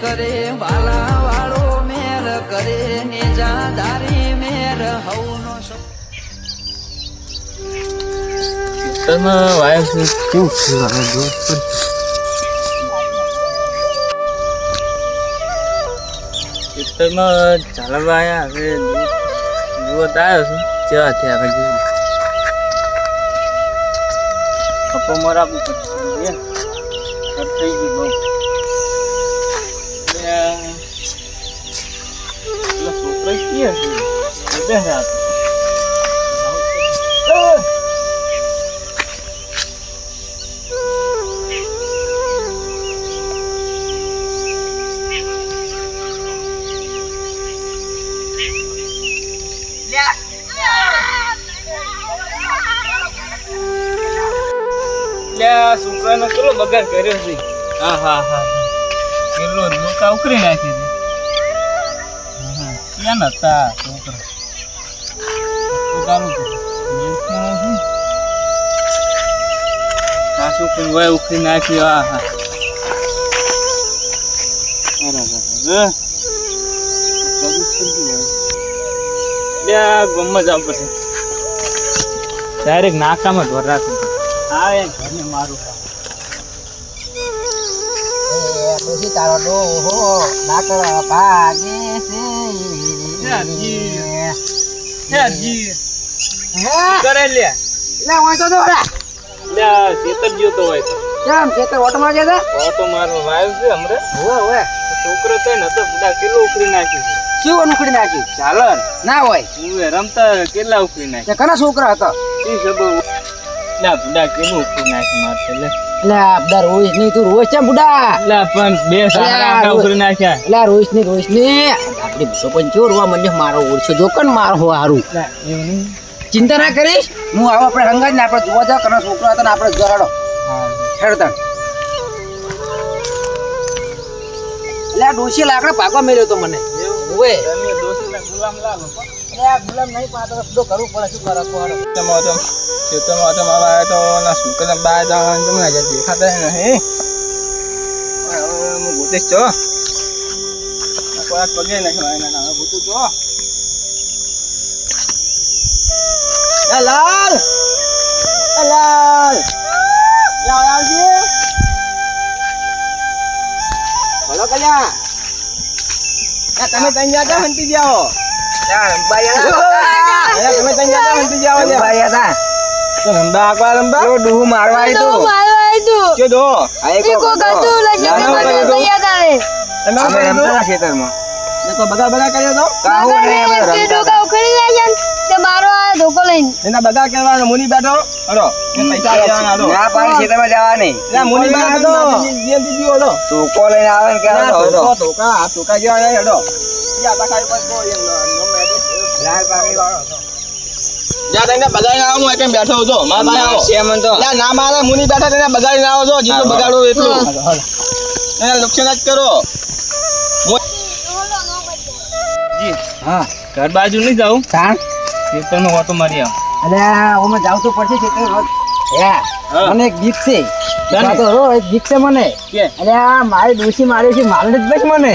કરે વાલા વાળો મેર કરે નેજાદારી મેર હવનો સપ વાયર છે કેવું છે હવે દોસ્ત ખેતરમાં ચાલવા આવ્યા હવે જુઓ તો આવ્યો છું કેવા થયા આગળ જોયું થઈ ગયું બહુ. એટલે આ છોકરાનો કેટલો બગાડ કર્યો છે. હા હા હા કેટલો લોકા ઉખરી નાખી. ક્યાં નતા છોકરા પોતાનું શું? આ છોકરી નાખી હા હા આ ગમમાં જવું પડશે ડાયરેક્ટ નાકામાં ઢોર રાખું હા એ ઘરને મારું ડોસી તારો ડોહો નાકડા ભાગે છે. કરે લે. લે હોય તો દોડા લે તો હોય તો. કેમ? તો ઓટમાં જતા ઓટો મારો વાયો છે હમરે. હોવે છોકરો તો ને તો બધા કિલો ઉખડી નાખ્યું છે? શું ઉખડી નાખ્યું? ચાલન ના. હોય. હું રમતા કેટલા ઉખડી નાખ્યા? નાખ્યું છોકરા હતા. શી ખબર લે બુડા કેટલું ઉખડી નાખ્યું મારે લે. એટલે રોહિતની તું રોહિત છે બુડા? લે પણ બે સારા ઉખડી નાખ્યા. એટલે રોહિતની રોહિતની. આપડી ભૂસો પણ ચો રોવા મને મારો ઓળશો જો કન મારો હો હારું. ચિંતા ના કરીશ હું આવો આપણે હંગાજ ને આપણે જોવા જાવ કના છોકરો હતો ને આપણે જરાડો હેડતા એટલે આ ડોસી લાકડા પાકવા મેલ્યો તો મને. ઓવે. ગુલામ લાગો. એટલે ગુલામ નહીં તો બધું પડે શું કરે કોહાડો ખેતરમાં તો મારા આવ્યા તો ના શુક્ર બાય તો તમને હજાર દેખાતા નહીં હવે હું ભૂતીશ છો કોઈ પગે નહીં એના નામે ભૂતું છો લાલ લાલ લાલ આવજે બોલો કલ્યા તમે તઈ જાતા હંતી જાઓ તમે તઈ જાતા હંતી જાઓ લ્યા. તો રંબા આકવા રંબા ડૂ મારવા તો મારવા આવ્યું કે દો આ એક કો લઈને લઈ ના, મારવા ગયા તારે અમે રમતા ખેતરમાં તો બગા બગા કર્યો તો તે કા ઉખડી જાય તે મારો આ ધોકો લઈને એના બગા કરવાનો મુની બેઠો હરો એ પૈસા લેવાના હરો ના પાડી ખેતરમાં જવાની ના મુની બેઠો જે દીધી હરો ધોકો લઈને આવે ને કે ના ધોકો ધોકા હાલો. તો કા આ તો જેવા હરો યા તા ખાઈ પર કોઈ નો મે લાલ પાકડી વાળો તને બગાડીને આવો હું કેમ બેઠો છો. મારા પાસે આવો. શ્યામન તો. યા ના મારા મુની બેઠા તેને બગાડીને આવો છો. જેટલું બગાડો એટલું. એને નુકસાન જ કરો. જી. હા ઘર બાજુ નહીં જાઉં. તાણ ખેતરમાં ઓટો મારી આવ. જાવ તો પડશે. મને એક ગીત છે. તને? તો રો એક ગીત છે મને. કે? આ મારી ડોસી મારી છે મારે જ બસ મને.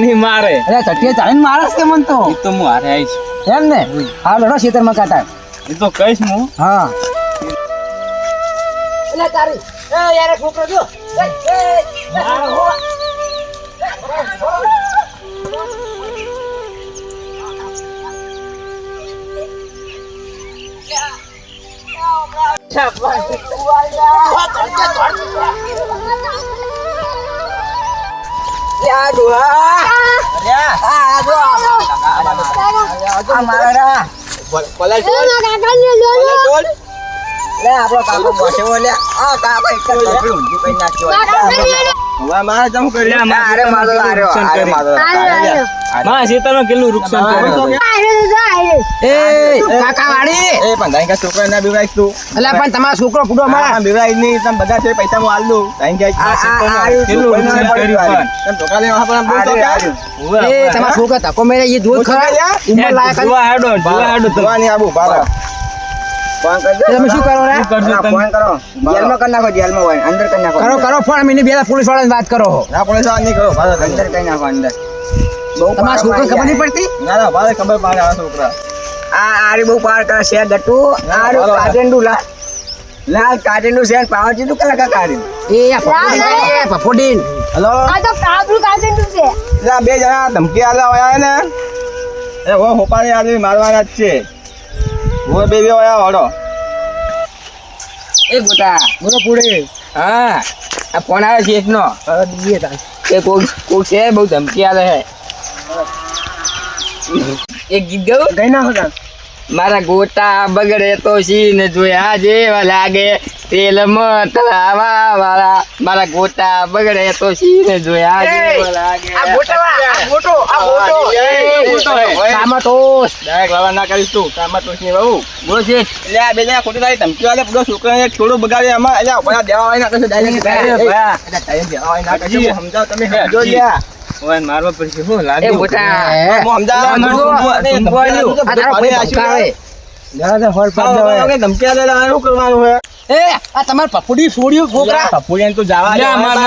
નહીં મારે. એટલે ચટિયા ચાલીને મારે છે મન તો. તો હું હારે આવીશ. એમ ને? હા લડો ખેતરમાં કાટા. એ તો કહીશ હું. હા. એટલે તારી એ યાર છોકરો જો. એ, એ, એ, હો. યા ડોહા. આ જો આ. મારા કેટલું નુકસાન કર્યું. એ કાકા વાડી એ પણ તાઈ કા છોકરા ના બીવાઈશ તું એટલે પણ તમારો છોકરો પૂડો હા મારા બીવાઈ નહીં તમે બધા છે પૈસા હું આલ. દઉં તાઈ કા કેટલું પડી ધોકા લેવા પણ? એ ધક્કો મેરે એ જોઈ ખરા? ઉંમર લાયક જોવા જોવા આબુ, બાબા. તમે શું કરો રે? ના? ફોન કરો. જેલમાં કરી નાખો જેલમાં હોય. અંદર કરી નાખો. કરો કરો ફોન. મિની બે પોલીસ વાળાને વાત કરો. ના પોલીસવાળા નહીં કરો. અંદર કરી નાખો અંદર. તમારા છોકરા ખબર નહીં પડતી? ના ના ભારે ખબર પાડે આ છોકરા. આ આરી બહુ પાર કરે છે ગટુ. આરું બરોબર. લા. લાલ લાલ છે પાવર જીતું કલા કા કાઢી. એ આ એ પફોડીન. હલો? આ તો કાબરુ કાચંડું છે. લા બે જણા ધમકી આલા આયા ને? એ હો હોપારી આજે મારવાના જ છે. હો બે બે આયા વાળો એ ગોટા. બોલો પૂરી. હા આ ફોન આવે છે એકનો. એ કોક કોક છે બહુ ધમકી આલે છે. એક ગીત ગાઉં ગઈ નાખો તાણ. મારા ગોટા બગડે તો સીન જોયા જેવા લાગે. તેલ મતલાવા વાળા મારા ગોટા બગડે તો સીન જોયા જેવા લાગે. સામા ટોસ. ડાયરેક્ટ વાળા ના કરીશ તું. કામમાં તો નહીં બહુ છે એટલે આ બે ખોટી તારી ધમકી પૂરો છોકરાને એક બગાડે આમાં એટલે દેવા વાળી ના કરશો ડાયરેક્ટ. એ ભયા. દેવા વાળી ના કરશો. સમજાવ તમે સમજો લ્યા. ઓય મારવા પડશે હો લાગે એ, બોટા સમજાવ લા, મને મારો- ઊંઘવા- નહીં, ઊંઘવા ધમકી આલે આવ્યું. તો આ તારો ભાઈ પાડી ધમકાવે. જા, જા, હોળ પાડ આશીર્વાદ. દેવાય. હવે ધમકી આલે એટલે શું કરવાનું હોય એ આ તમાર પપુડી છોડ્યું છોકરા પપ્પુડિયાને તો જવા દે.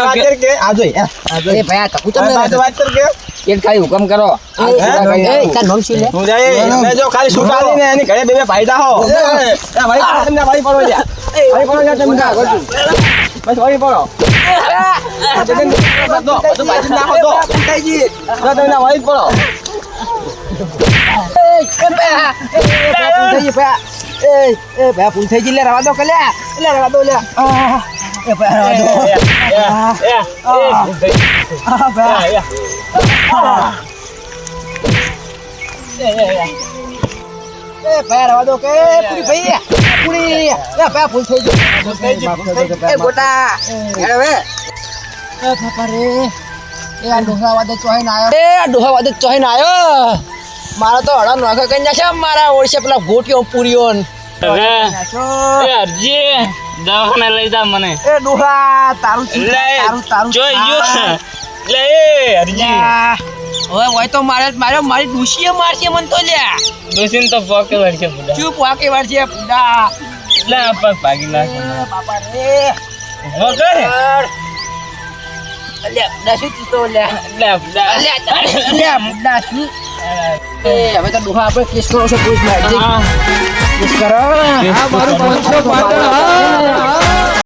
વાત કર કે આ જોઈ, આ, જોઈ. એ ભાઈ આ તકુ તમને વાત- વાત કર કે એક ખાલી હુકમ કરો એ. તાર નામ શું લે? તું જાય મેં જો ખાલી છૂટા આલી ને એની ઘરે બે બે ફાયદા હો એ, એ, વાળી પડો તમને, વાળી પડો લ્યા. વાળી પડો લ્યા તમને. બસ વાળી પડો. આ જગન બધો, બધું બાજુ નાખો તો. જો તમને વાળી જ પડો. એ, એ ભયા, એ, એ, ભયા, ભૂલ થઈ ગઈ, ભયા. એ, એ, ભયા, ભૂલ થઈ ગઈ, લે, રવા દો કે લે. લે, રવા દો, લે. આહ, એ, ભયા, રવા દો. આહ, આહ, ભયા. આહ. એ, ભયા, રવા દો કે, પૂરી ભાઈ, પૂરી. એ, ભયા, ભૂલ થઈ ગઈ. ભૂલ થઈ ગઈ, ભૂલ થઈ ગઈ, એ ગોટા. હેડ હવે. એ બાપા રે. એ આ ડોહા વાદે ચોહીને આયો. એ આ ડોહા વાદે ચોહીને આયો. મારા તો હડા નોખા કઈ નાખ્યા. મારા ઓળશે પેલા ગોટીઓ પૂરીઓ. દવાખાને લઈ જા મને. એ ડોહા તારું તારું તારું જોઈ થાય. લે. હવે હોય તો મારે મારે મારી ડૂસીએ મારશે મન તો લ્યા. દોશીન તો પોકે વળશે બુડા ચૂપ વાકે વાર છે બુડા લે આ ભાગી નાખે. બાપા રે. વગર અલ્યા બુડા શું તું લ્યા. લે બુડા અલ્યા અલ્યા બુડા શું? હવે તો ડોહા આપણે કેસ કરો છો પોલીસમાં હા. કેસ કરો. આ મારું પાંચસો પાટણ હા.